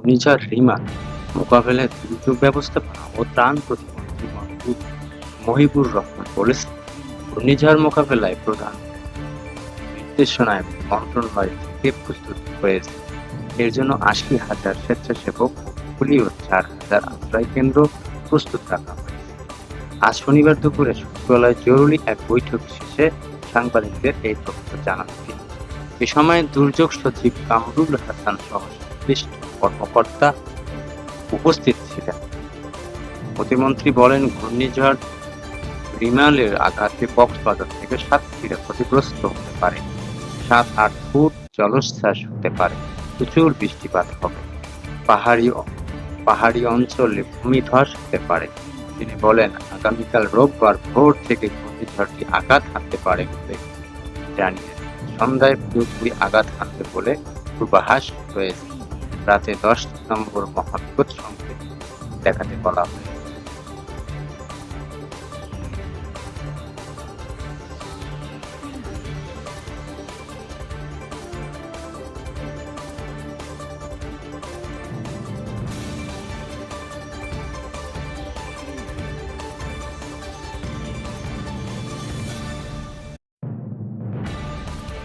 ঘূর্ণিঝড় রিমা মোকাবেলায় দুর্যোগ ব্যবস্থাপনা ও ত্রাণ প্রতিমন্ত্রী মাহবুব মহিবুর রহমান বলেছেন ঘূর্ণিঝড় মোকাবেলায় প্রধান নির্দেশনায় মন্ত্রণালয় থেকে প্রস্তুতি হয়েছে। এর জন্য আশি হাজার স্বেচ্ছাসেবক ও পুলিশ চার হাজার আশ্রয় কেন্দ্র প্রস্তুত রাখা হয়েছে। আজ শনিবার দুপুরে সচিবালয়ে জরুরি এক বৈঠক শেষে সাংবাদিকদের এই তথ্য জানান তিনি। এ সময় দুর্যোগ সচিব কামরুল হাসান সহ সংশ্লিষ্ট কর্মকর্তা উপস্থিত ছিলেন। প্রতিমন্ত্রী বলেন, ঘূর্ণিঝড় রিমালের আঘাতে কক্সবাজার থেকে সাতক্ষীরা ক্ষতিগ্রস্ত হতে পারে। সাত আট ফুট জলোচ্ছ্বাস হতে পারে। প্রচুর বৃষ্টিপাত হবে। পাহাড়ি পাহাড়ি অঞ্চলে ভূমিধস হতে পারে। তিনি বলেন, আগামীকাল রোববার ভোর থেকে ঘূর্ণিঝড়টি আঘাত হানতে পারে বলে জানিয়ে সন্ধ্যায় পুরোপুরি আঘাত হানবে বলে পূর্বাভাস রয়েছে। রাতে দশ নম্বর মহাবিপদ সংকেত দেখাতে বলা হয়েছে